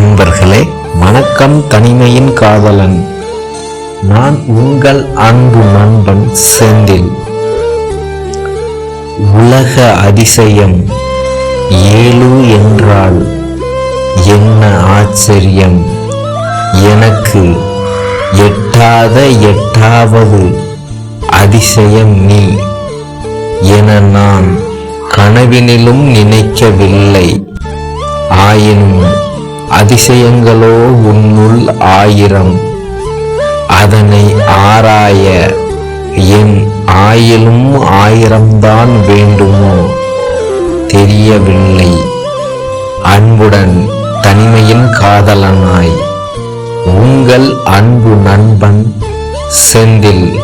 அன்பர்களே வணக்கம் தனிமையின் காதலன். நான் உங்கள் அன்பு நண்பன் செந்தில். உலக அதிசயம் ஏழு என்றால் என்ன ஆச்சரியம்? எனக்கு எட்டாத எட்டாவது அதிசயம் நீ என நான் கனவினிலும் நினைக்கவில்லை. ஆயினும் அதிசயங்களோ உன்னுள் ஆயிரம். அதனை ஆராய என் ஆயிலும் ஆயிரம்தான் வேண்டுமோ? தெரியவில்லை. அன்புடன் தனிமையின் காதலனாய் உங்கள் அன்பு நண்பன் செந்தில்.